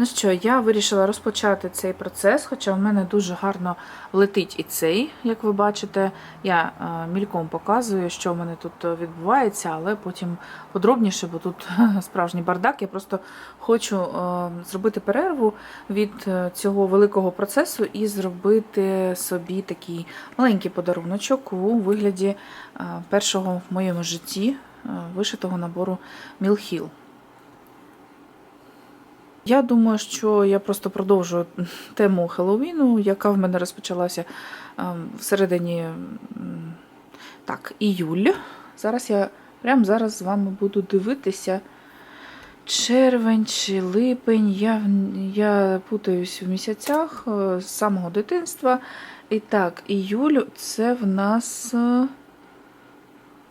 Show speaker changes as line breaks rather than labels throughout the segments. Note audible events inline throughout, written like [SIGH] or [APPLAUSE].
Ну що, я вирішила розпочати цей процес, хоча в мене дуже гарно летить і цей, як ви бачите. Я е, мільком показую, що в мене тут відбувається, але потім подробніше, бо тут [LAUGHS] справжній бардак. Я просто хочу е, зробити перерву від е, цього великого процесу і зробити собі такий маленький подаруночок у вигляді е, першого в моєму житті е, вишитого набору Мілхіл. Я думаю, що я просто продовжу [LAUGHS] тему Хеллоуіну, яка в мене розпочалася ем, в середині так, іюль. Зараз я прямо зараз з вами буду дивитися. Червень чи липень. Я, я путаюсь в місяцях е, з самого дитинства. І так, іюль це в нас е,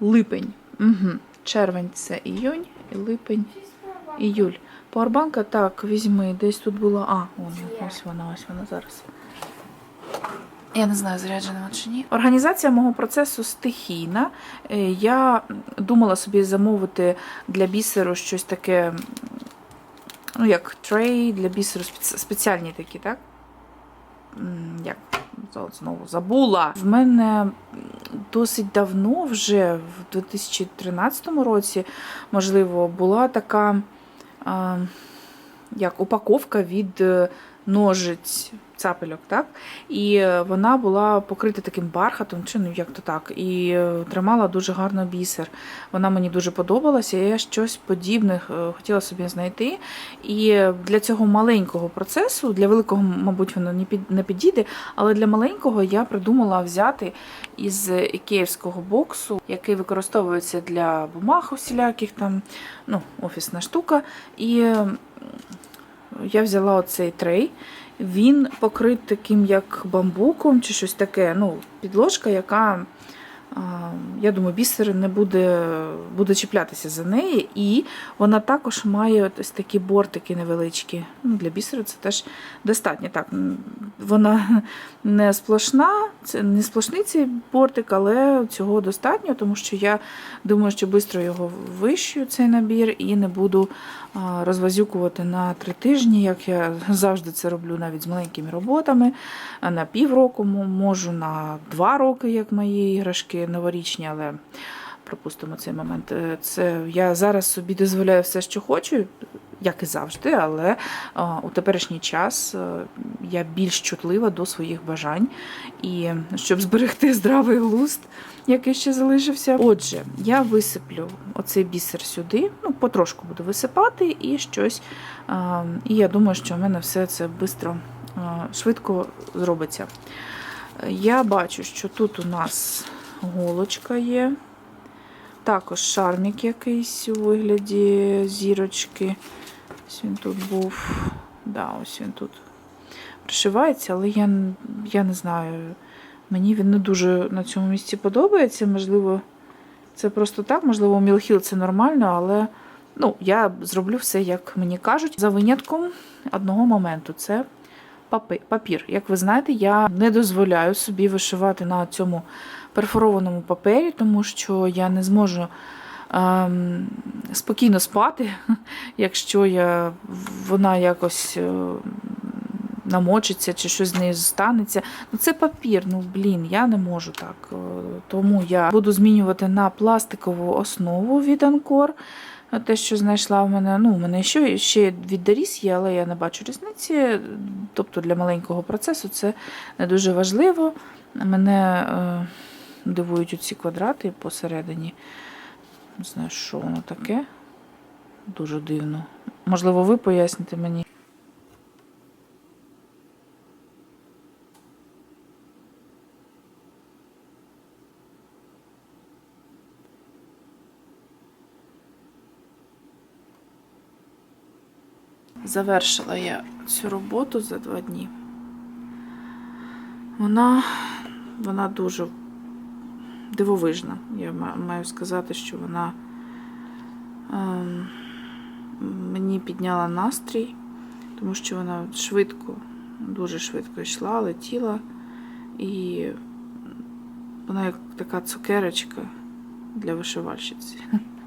липень. Угу. Червень це іюнь, і липень, іюль. Пауербанка, так, візьми, десь тут була. А, вон, ось вона, ось вона зараз. Я не знаю, заряджена вона чи ні. Організація мого процесу стихійна. Е, Я думала собі замовити для бісеру щось таке, ну, як трей для бісеру, спеціальні такі, так? Як знову забула. В мене досить давно, вже в 2013 році, можливо, була така як упаковка від е, ножиць цапельок, так? І е, вона була покрита таким бархатом, чи ну як то так, і е, тримала дуже гарно бісер. Вона мені дуже подобалася. і Я щось подібне хотіла собі знайти. І е, для цього маленького процесу, для великого, мабуть, воно не підійде, але для маленького я придумала взяти із ікеївського боксу, який використовується для бумаг усіляких там, ну, офісна штука. І я взяла оцей трей. Він покрит таким як бамбуком чи щось таке. Ну, підложка, яка, я думаю, бісер не буде, буде чіплятися за неї. І вона також має ось такі бортики невеличкі. Ну, для бісеру це теж достатньо. Так, вона [LAUGHS] не сплошна, це не сплошний цей бортик, але цього достатньо, тому що я думаю, що швидко його вищую, цей набір, і не буду розвазюкувати на три тижні, як я завжди це роблю навіть з маленькими роботами. На півроку можу на два роки, як мої іграшки новорічні, але пропустимо цей момент. Е, Це я зараз собі дозволяю все, що хочу. Як і завжди, але у теперішній час е, я більш чутлива до своїх бажань. І щоб зберегти [LAUGHS] здравий глузд, який ще залишився. Отже, я висиплю оцей бісер сюди, ну, потрошку буду висипати і щось. І я думаю, що в мене все це швидко, швидко зробиться. Я бачу, що тут у нас голочка є. Також шармік якийсь у вигляді зірочки. Ось він тут був. Да, ось він тут пришивається, але я, я не знаю. Мені він не дуже на цьому місці подобається. Можливо, це просто так, можливо, у Мілхіл це нормально, але ну, я зроблю все, як мені кажуть, за винятком одного моменту. Це папір. Як ви знаєте, я не дозволяю собі вишивати на цьому перфорованому папері, тому що я не зможу ем, спокійно спати, [LAUGHS] якщо я, вона якось е, намочиться чи щось з нею станеться. Ну це папір, ну блін, я не можу так. Е, Тому я буду змінювати на пластикову основу від Анкор. Те, що знайшла в мене, ну, у мене ще, ще від Даріс є, але я не бачу різниці. Тобто для маленького процесу це не дуже важливо. Мене е, дивують оці квадрати посередині. Не знаю, що воно таке. Дуже дивно. Можливо, ви поясните мені. Завершила я цю роботу за два дні. Вона, вона дуже дивовижна. Я маю сказати, що вона ем, мені підняла настрій, тому що вона швидко, дуже швидко йшла, летіла. І вона як така цукерочка для вишивальщиці.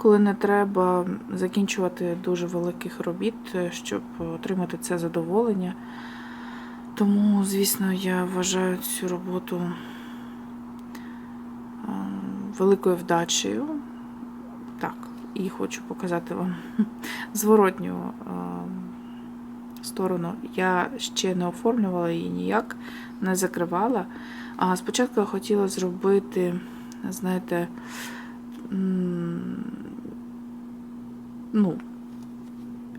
Коли не треба закінчувати дуже великих робіт, е, щоб отримати це задоволення. Тому, звісно, я вважаю цю роботу е, великою вдачею. Так, і хочу показати вам [LAUGHS] зворотню е, сторону. Я ще не оформлювала її ніяк, не закривала. А спочатку я хотіла зробити, знаєте, ну,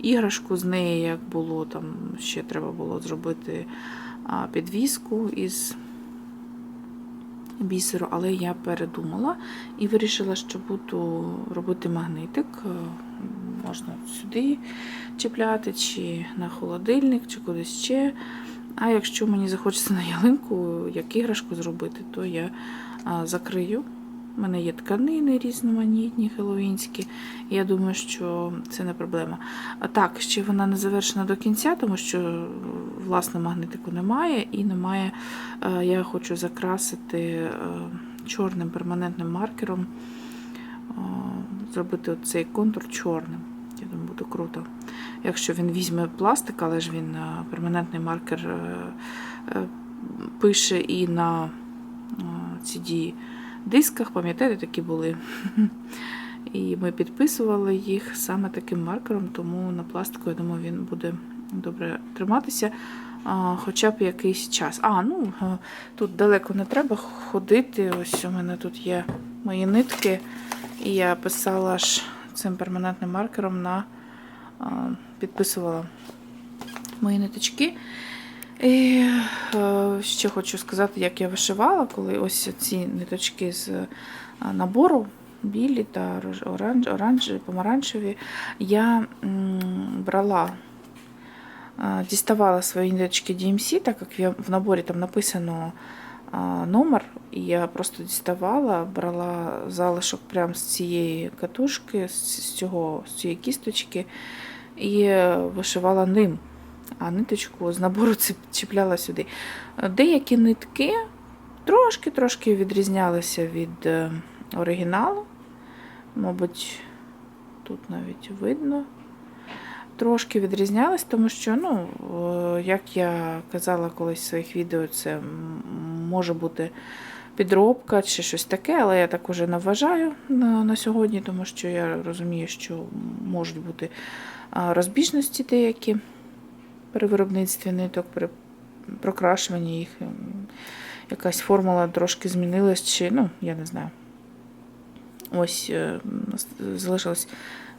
іграшку з неї, як було, там ще треба було зробити підвіску із бісеру, але я передумала і вирішила, що буду робити магнитик. Е, Можна сюди чіпляти, чи на холодильник, чи кудись ще. А якщо мені захочеться на ялинку як іграшку зробити, то я закрию. У мене є тканини різноманітні, хеллоуінські. і Я думаю, що це не проблема. А так, ще вона не завершена до кінця, тому що власне магнитику немає, і немає. е, Я хочу закрасити е, чорним перманентним маркером, е, зробити цей контур чорним. Я думаю, буде круто. Якщо він візьме пластик, але ж він перманентний маркер пише і на CD дисках, пам'ятаєте, такі були. І ми підписували їх саме таким маркером, тому на пластику, я думаю, він буде добре триматися. Хоча б якийсь час. А, ну е, тут далеко не треба ходити. Ось у мене тут є мої нитки, і я писала ж цим перманентним маркером на підписувала мої ниточки. І е, ще хочу сказати, як я вишивала, коли ось ці ниточки з е, набору білі та оранж, оранжеві, помаранчеві, я брала, е, діставала свої ниточки DMC, так як я- в наборі там написано номер, і я просто діставала, брала залишок прямо з цієї катушки, з, цього, з цієї кісточки, і вишивала ним а ниточку з набору чіпляла сюди. Деякі нитки трошки-трошки відрізнялися від е, оригіналу. Мабуть, тут навіть видно. Трошки відрізнялись, тому що, ну, е, як я казала колись в своїх відео, це може бути підробка чи щось таке, але я так уже не вважаю на, на сьогодні, тому що я розумію, що можуть бути розбіжності деякі при виробництві ниток, при прокрашуванні їх. ем, Якась формула трошки змінилась, чи, ну, я не знаю. Ось е, залишилось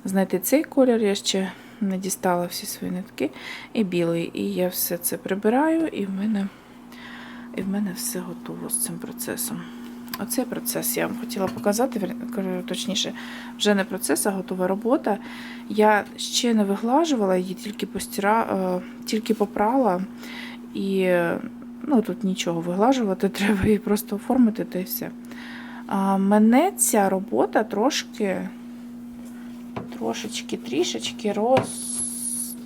знайти цей колір, я ще не дістала всі свої нитки, і білий. І я все це прибираю, і в мене, і в мене все готово з цим процесом. Оцей процес я вам хотіла показати, точніше, вже не процес, а готова робота. Я ще не виглажувала її, тільки постіра, е, тільки попрала. І ну, тут нічого виглажувати, [LAUGHS] треба її просто оформити та й все. А мене ця робота трошки, трошечки, трішечки роз...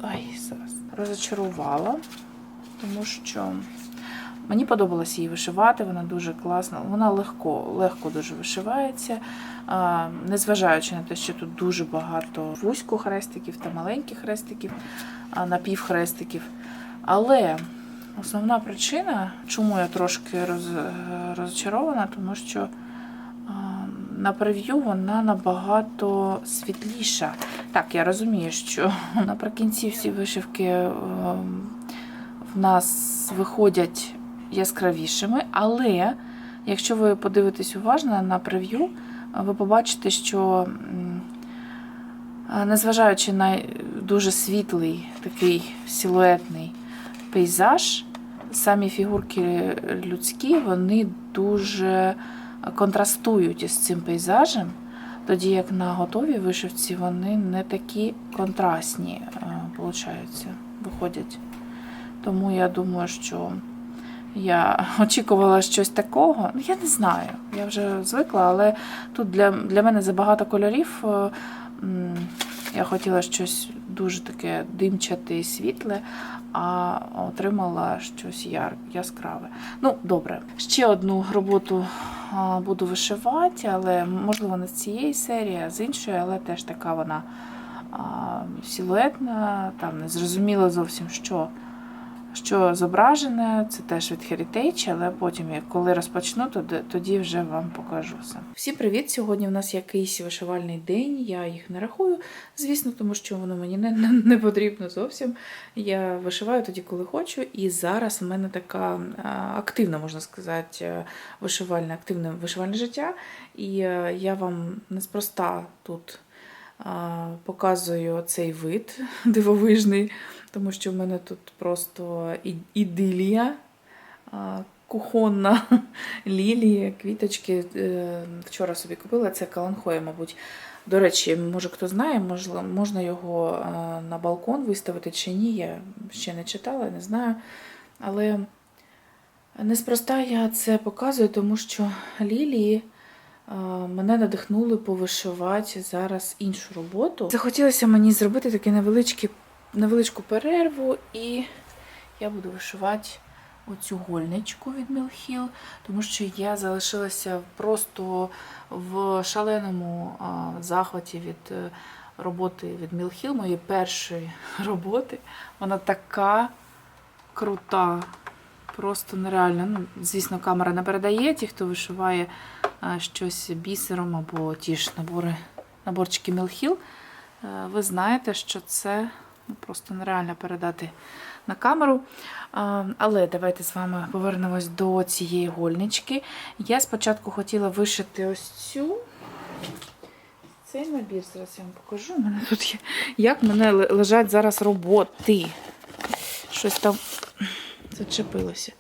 Ай, зараз. розочарувала, тому що мені подобалось її вишивати, вона дуже класна, вона легко, легко дуже вишивається, незважаючи на те, що тут дуже багато вузькохрестиків та маленьких хрестиків, напівхрестиків. Але основна причина, чому я трошки роз, розчарована, тому що на прев'ю вона набагато світліша. Так, я розумію, що [LAUGHS] наприкінці всі вишивки ем, в нас виходять яскравішими, але якщо ви подивитесь уважно на прев'ю, ви побачите, що незважаючи на дуже світлий такий силуетний пейзаж, самі фігурки людські, вони дуже контрастують із цим пейзажем, тоді як на готовій вишивці вони не такі контрастні, е, виходять. Тому я думаю, що я очікувала щось такого. Ну, я не знаю, я вже звикла, але тут для, для мене забагато кольорів. Е, Я хотіла щось дуже таке димчате і світле, а отримала щось яр, яскраве. Ну, добре. Ще одну роботу буду вишивати, але можливо не з цієї серії, а з іншої, але теж така вона а, силуетна, там не зрозуміло зовсім що. Що зображене, це теж від Heritage, але потім, коли розпочну, то тоді вже вам покажу все. Всім привіт! Сьогодні в нас якийсь вишивальний день. Я їх не рахую, звісно, тому що воно мені не, не, потрібно зовсім. Я вишиваю тоді, коли хочу. І зараз в мене така активна, можна сказати, вишивальне, активне вишивальне життя. І е, я вам неспроста тут показую цей вид [LAUGHS] дивовижний, тому що в мене тут просто ідилія. Кухонна [LAUGHS] лілії, квіточки. Е, Вчора собі купила це каланхоя, мабуть. До речі, може хто знає, можна його е, на балкон виставити чи ні. Я ще не читала, не знаю. Але неспроста я це показую, тому що лілії мене надихнули повишивати зараз іншу роботу. Захотілося мені зробити таку невеличку перерву, і я буду вишивати оцю гольничку від Мілхіл, тому що я залишилася просто в шаленому захваті від е, роботи від Мілхіл, моєї першої [LAUGHS] роботи. Вона така крута, просто нереальна. Ну, звісно, камера не передає ті, хто вишиває щось бісером або ті ж набори, наборчики Мілхіл. Е, Ви знаєте, що це ну, просто нереально передати на камеру. Але давайте з вами повернемось до цієї гольнички. Я спочатку хотіла вишити ось цю. Цей набір зараз я вам покажу. У мене тут є. Як мене лежать зараз роботи. Щось там зачепилося.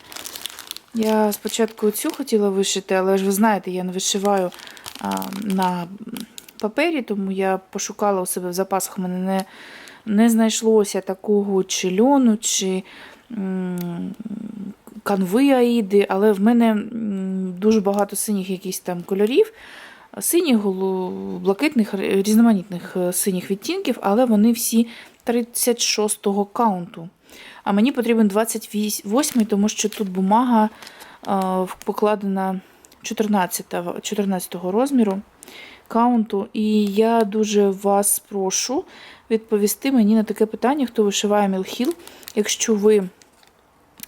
Я спочатку цю хотіла вишити, але ж ви знаєте, я не вишиваю а, на папері, тому я пошукала у себе в запасах. У мене не, не знайшлося такого чи льону, чи м, канви аїди, але в мене дуже багато синіх якісь там кольорів. Синіх, блакитних, різноманітних е, синіх відтінків, але вони всі 36-го каунту. А мені потрібен 28-й, тому що тут бумага покладена 14-го 14 розміру каунту. І я дуже вас прошу відповісти мені на таке питання, хто вишиває мілхіл. Якщо ви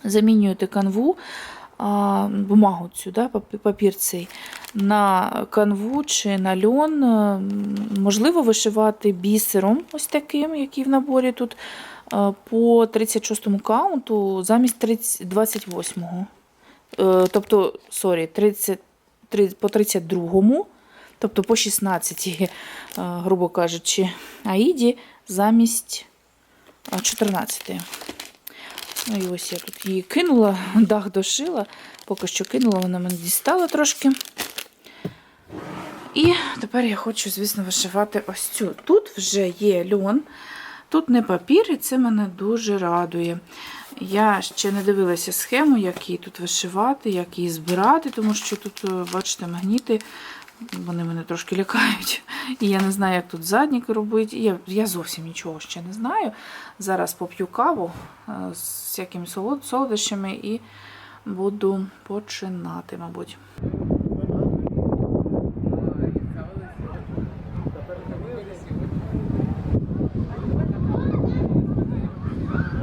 замінюєте канву, бумагу цю, да, папір цей, на канву чи на льон, можливо вишивати бісером, ось таким, який в наборі тут, по 36 каунту замість 30 28-го. Е, Тобто, сорі, 30, три- по 32-му, тобто по 16, е, грубо кажучи, аїді замість 14. Ну і ось я тут її кинула, [LAUGHS] дах дошила, поки що кинула, вона мене дістала трошки. І тепер я хочу, звісно, вишивати ось цю. Тут вже є льон, тут не папір, і це мене дуже радує. Я ще не дивилася схему, як її тут вишивати, як її збирати, тому що тут, е, бачите, магніти, вони мене трошки лякають. І я не знаю, як тут заднік робити. Я, я зовсім нічого ще не знаю. Зараз поп'ю каву е, з всякими солодощами і буду починати, мабуть.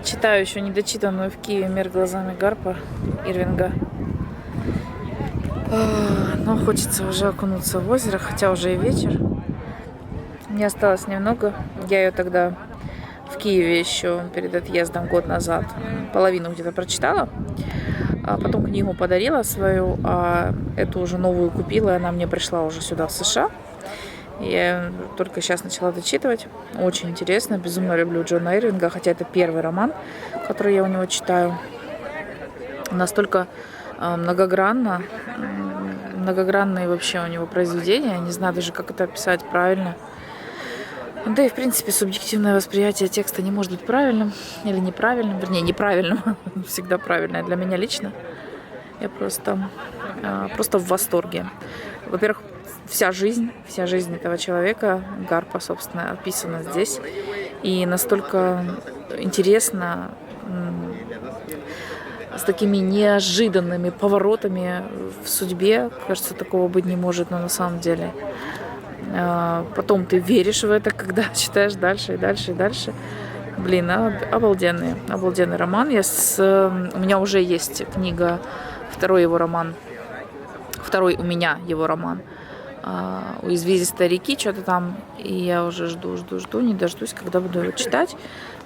Читаю еще недочитанную в Киеве «Мир глазами Гарпа» Ирвинга. А, Но хочется уже окунуться в озеро, хотя уже и вечер. Мне осталось немного. Я ее тогда в Киеве еще перед отъездом год назад половину где-то прочитала. А потом книгу подарила свою, а эту уже новую купила, и она мне пришла уже сюда, в США. Я только сейчас начала дочитывать. Очень интересно. Безумно люблю Джона Ирвинга, хотя это первый роман, который я у него читаю. Настолько э, многогранно, многогранные вообще у него произведения. Я не знаю даже, как это описать правильно. Да и, в принципе, субъективное восприятие текста не может быть правильным или неправильным. Вернее, неправильным. [LAUGHS] Всегда правильное для меня лично. Я просто, э, просто в восторге. Во-первых, вся жизнь, вся жизнь этого человека, Гарпа, собственно, описана здесь. И настолько интересно, с такими неожиданными поворотами в судьбе. Кажется, такого быть не может, но на самом деле. А, Потом ты веришь в это, [LAUGHS] когда читаешь дальше и дальше и дальше. Блин, об- обалденный, обалденный роман. Я с, у меня уже есть книга, второй его роман. Второй у меня его роман. У извилистой реки, что-то там. И я уже жду, жду, жду, не дождусь, когда буду его читать.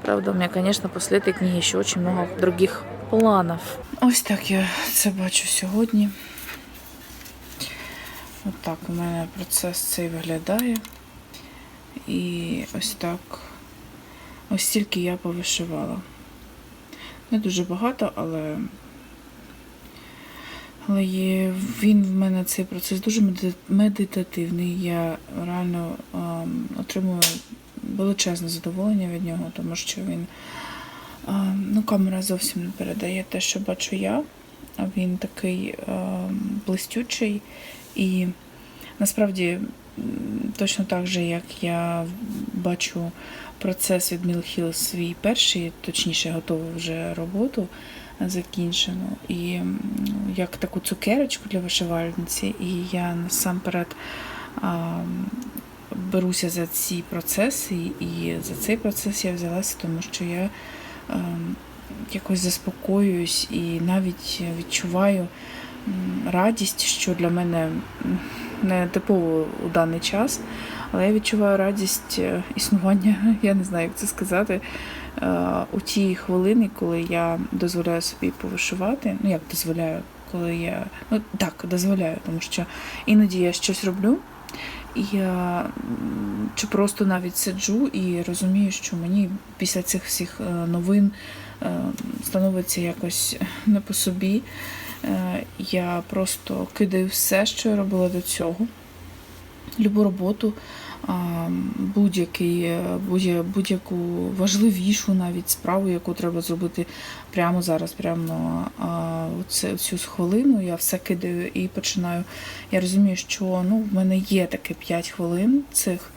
Правда, у меня, конечно, после этой книги еще очень много других планов. Ось так я це бачу сьогодні. От так у мене процес цей виглядає. І ось так. Ось стільки я повишивала. Не дуже багато, але, але є, він в мене цей процес дуже меди- медитативний. Я реально ем, отримую величезне задоволення від нього, тому що він ем, ну, камера зовсім не передає те, що бачу я. Він такий ем, блистючий і насправді точно так же, як я бачу процес від Мілхіл свій перший, точніше, готову вже роботу закінчену. І як таку цукерочку для вишивальниці, і я насамперед беруся за ці процеси, і за цей процес я взялася, тому що я якось заспокоююсь і навіть відчуваю радість, що для мене не типово у даний час, але я відчуваю радість е, існування, [LAUGHS] я не знаю, як це сказати, у ті хвилини, коли я дозволяю собі повишивати. Ну, як дозволяю, коли я. Ну так, дозволяю, тому що іноді я щось роблю. Я чи просто навіть сиджу і розумію, що мені після цих всіх е, новин е, становиться якось не по собі. Е, Я просто кидаю все, що я робила до цього. Любу роботу, будь-який, е, будь- будь-яку важливішу навіть справу, яку треба зробити прямо зараз, прямо цю хвилину, я все кидаю і починаю. Я розумію, що ну, в мене є таке 5 хвилин цих,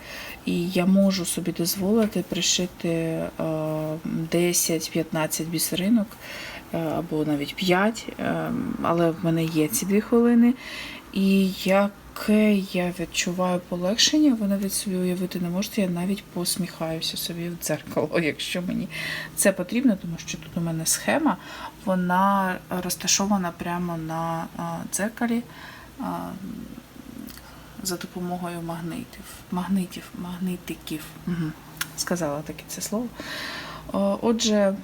і я можу собі дозволити пришити е, 10-15 бісеринок е, або навіть 5, е, але в мене є ці 2 хвилини. І яке я відчуваю полегшення, ви навіть собі уявити не можете. Я навіть посміхаюся собі в дзеркало, якщо мені це потрібно, тому що тут у мене схема, вона розташована прямо на дзеркалі за допомогою магнитів. Магнитів, магнитиків. Угу. Сказала таке це слово. Отже,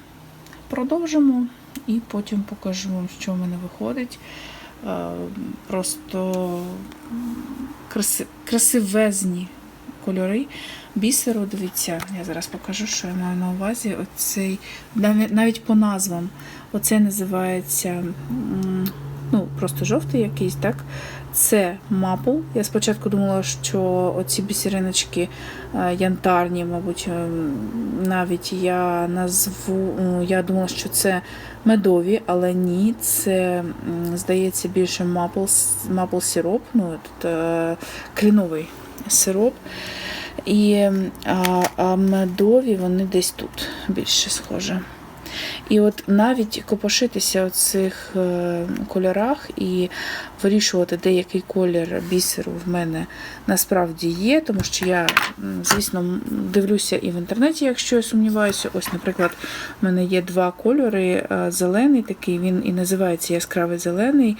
продовжимо і потім покажу вам, що в мене виходить. Е, Просто краси, красивезні кольори бісеру. Дивіться, я зараз покажу, що я маю на увазі. Оцей, навіть по назвам. Оце називається просто жовтий якийсь, так? Це мапл. Я спочатку думала, що оці бісериночки е, янтарні, мабуть, е, навіть я назву, ну, я думала, що це медові, але ні, це, здається, більше мапл, мапл сироп, ну, тут, е, кленовий сироп. І а, а медові вони десь тут більше схоже. І от навіть копошитися у цих е, кольорах і вирішувати, деякий колір бісеру в мене насправді є, тому що я, звісно, дивлюся і в інтернеті, якщо я сумніваюся. Ось, наприклад, в мене є два кольори: е, зелений такий, він і називається яскравий зелений.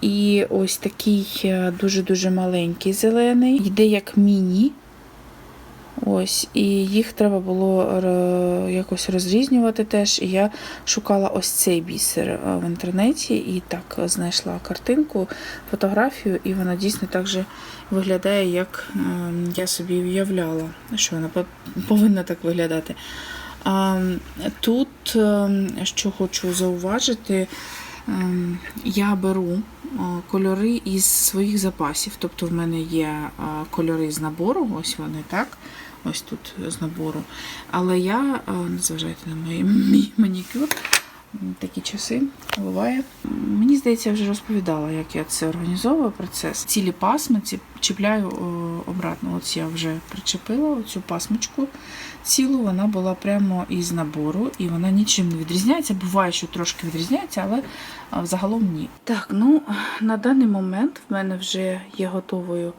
І ось такий е, дуже-дуже маленький зелений, йде як міні. Ось, і їх треба було якось розрізнювати теж. І я шукала ось цей бісер е, в інтернеті і так знайшла картинку, фотографію, і вона дійсно так же виглядає, як е, я собі уявляла, що вона повинна так виглядати. Тут, е, що хочу зауважити, е, я беру е, кольори із своїх запасів. Тобто в мене є е, кольори з набору, ось вони так. Ось тут з набору. Але я, е, не зважайте на мій, мій манікюр, Такі часи буває. Мені здається, я вже розповідала, як я це організовую процес. Цілі пасми ці чіпляю обратно. Ось я вже причепила цю пасмочку цілу. Вона була прямо із набору, і вона нічим не відрізняється. Буває, що трошки відрізняється, але взагалом ні. Так, ну на даний момент в мене вже є готовою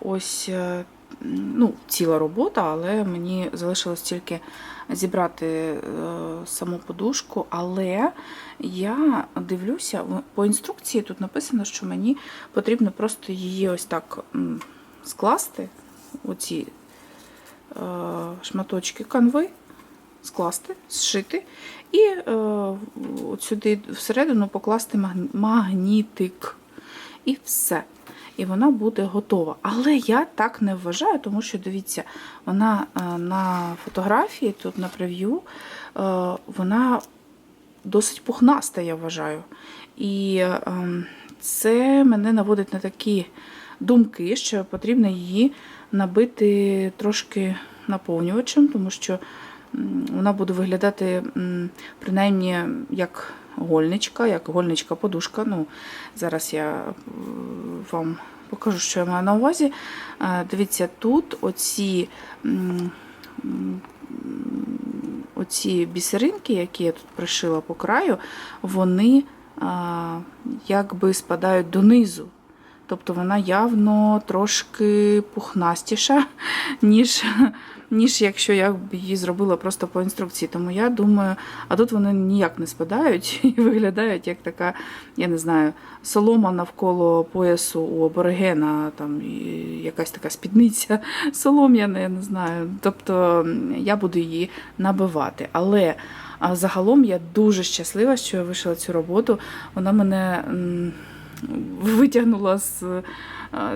ось е, ну, ціла робота, але мені залишилось тільки зібрати е, саму подушку. Але я дивлюся, по інструкції тут написано, що мені потрібно просто її ось так скласти, оці е, шматочки канви, скласти, зшити, і е, от сюди всередину покласти магнітик. І все. І вона буде готова. Але я так не вважаю, тому що дивіться, вона е, на фотографії, тут на прев'ю, е, вона досить пухнаста, я вважаю. І е, це мене наводить на такі думки, що потрібно її набити трошки наповнювачем, тому що вона буде виглядати принаймні як гольничка, як гольничка-подушка. Ну, зараз я е, вам покажу, що я маю на увазі. Е, Дивіться, тут оці. Оці бісеринки, які я тут пришила по краю, вони якби спадають донизу. Тобто вона явно трошки пухнастіша, [LAUGHS] ніж, ніж якщо я б її зробила просто по інструкції. Тому я думаю, а тут вони ніяк не спадають [LAUGHS] і виглядають як така, я не знаю, солома навколо поясу у аборигена, там якась така спідниця [LAUGHS] солом'яна, я не знаю. Тобто я буду її набивати. Але загалом я дуже щаслива, що я вийшла цю роботу. Вона мене. витягнула з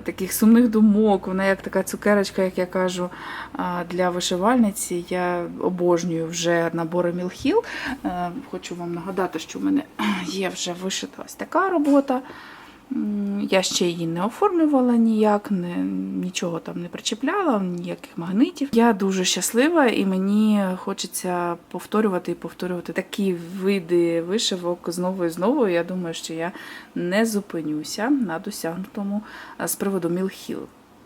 таких сумних думок. Вона як така цукерочка, як я кажу, е, для вишивальниці. Я обожнюю вже набори Мілхіл. Е, Хочу вам нагадати, що в мене [CLEARS THROAT] є вже вишита ось така робота. Я ще її не оформлювала ніяк, не, нічого там не причепляла, ніяких магнитів. Я дуже щаслива і мені хочеться повторювати і повторювати такі види вишивок знову і знову. Я думаю, що я не зупинюся на досягнутому з приводу Мілхіл.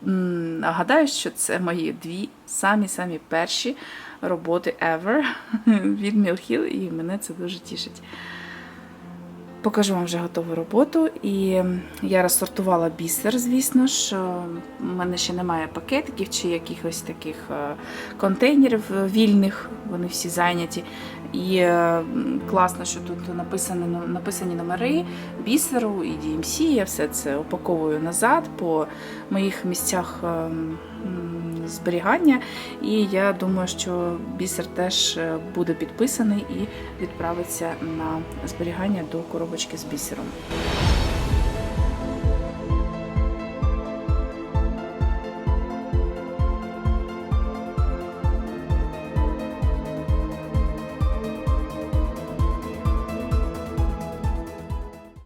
Нагадаю, що це мої дві самі-самі перші роботи ever [LAUGHS] від Мілхіл, і мене це дуже тішить. Покажу вам вже готову роботу. І я розсортувала бісер, звісно ж. У мене ще немає пакетиків чи якихось таких е, контейнерів е, вільних, вони всі зайняті. І е, класно, що тут написані, написані номери бісеру і DMC. Я все це упаковую назад по моїх місцях е, м, зберігання. І я думаю, що бісер теж е, буде підписаний і відправиться на зберігання до коробочки з бісером.